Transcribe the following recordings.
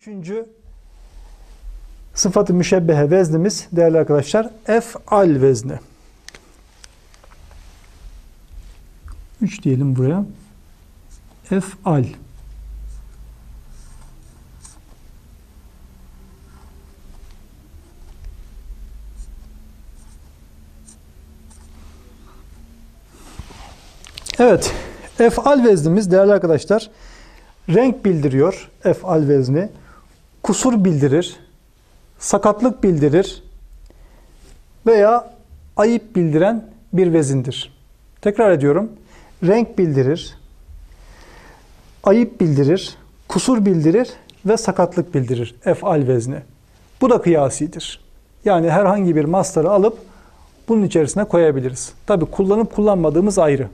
Üçüncü sıfatı müşebbehe veznimiz değerli arkadaşlar ef'al vezni. 3 diyelim buraya. Ef'al. Evet. Ef'al veznimiz değerli arkadaşlar renk bildiriyor ef'al vezni. Kusur bildirir. Sakatlık bildirir. Veya ayıp bildiren bir vezindir. Tekrar ediyorum. Renk bildirir. Ayıp bildirir. Kusur bildirir ve sakatlık bildirir ef'al vezni. Bu da kıyasidir. Yani herhangi bir mastarı alıp bunun içerisine koyabiliriz. Tabi kullanıp kullanmadığımız ayrı.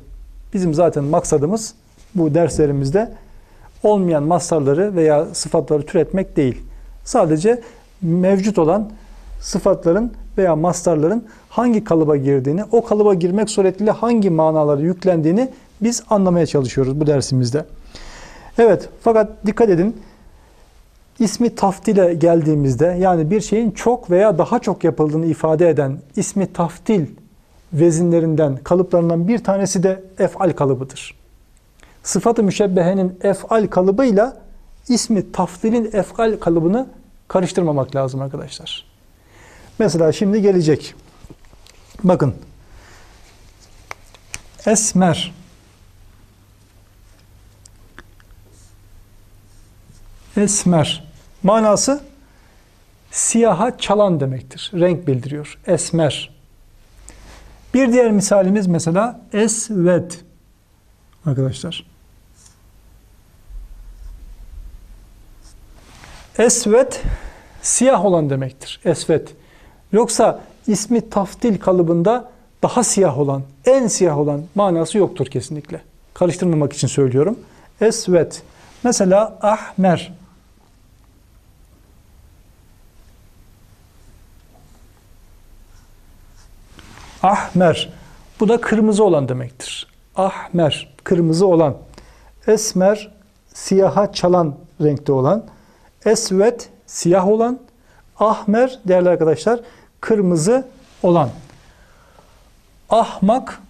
Bizim zaten maksadımız bu derslerimizde olmayan mastarları veya sıfatları türetmek değil. Sadece mevcut olan sıfatların veya mastarların hangi kalıba girdiğini, o kalıba girmek suretiyle hangi manaları yüklendiğini biz anlamaya çalışıyoruz bu dersimizde. Evet, fakat dikkat edin. İsmi taftile geldiğimizde yani bir şeyin çok veya daha çok yapıldığını ifade eden ismi taftil vezinlerinden, kalıplarından bir tanesi de ef'al kalıbıdır. Sıfat-ı müşebbehenin ef'al kalıbıyla ismi taftilin ef'al kalıbını karıştırmamak lazım arkadaşlar. Mesela şimdi gelecek. Bakın. Esmer. Esmer. Manası siyaha çalan demektir. Renk bildiriyor. Esmer. Bir diğer misalimiz mesela esved. Arkadaşlar. Esved siyah olan demektir. Esved. Yoksa ismi taftil kalıbında daha siyah olan, en siyah olan manası yoktur kesinlikle. Karıştırmamak için söylüyorum. Esved. Mesela ahmer. Ahmer. Bu da kırmızı olan demektir. Ahmer. Kırmızı olan. Esmer. Siyaha çalan renkte olan. Esvet. Siyah olan. Ahmer değerli arkadaşlar kırmızı olan. Ahmak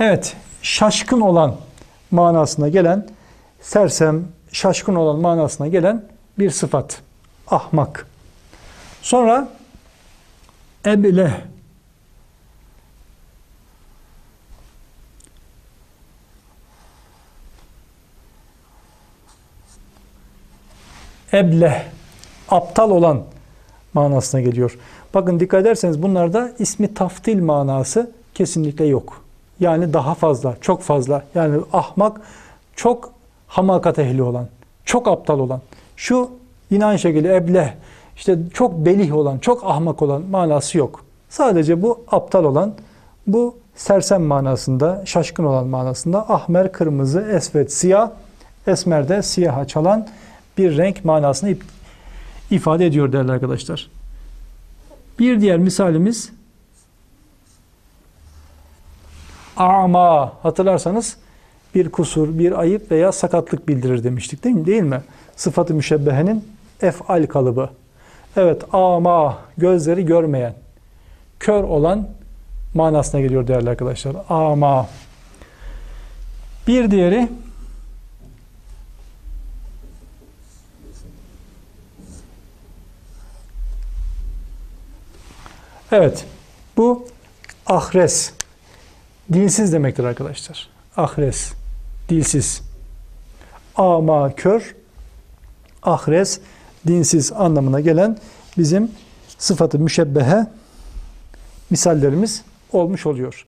Evet, şaşkın olan manasına gelen, sersem, şaşkın olan manasına gelen bir sıfat. Ahmak. Sonra ebleh. Ebleh. Aptal olan manasına geliyor. Bakın dikkat ederseniz bunlarda ismi taftil manası kesinlikle yok. Yani daha fazla, çok fazla. Yani ahmak çok hamakat ehli olan, çok aptal olan. Şu yine aynı şekilde ebleh, işte çok belih olan, çok ahmak olan manası yok. Sadece bu aptal olan, bu sersem manasında, şaşkın olan manasında ahmer, kırmızı, esvet, siyah, esmer de siyaha çalan bir renk manasını ifade ediyor değerli arkadaşlar. Bir diğer misalimiz ama hatırlarsanız bir kusur, bir ayıp veya sakatlık bildirir demiştik değil mi? Değil mi? Sıfatı müşebbehenin ef'al kalıbı. Evet, ama gözleri görmeyen, kör olan manasına geliyor değerli arkadaşlar. Ama. Bir diğeri Evet, bu ahres. Dilsiz demektir arkadaşlar. Ahres, dilsiz. Ama kör, ahres, dinsiz anlamına gelen bizim sıfatı müşebbehe misallerimiz olmuş oluyor.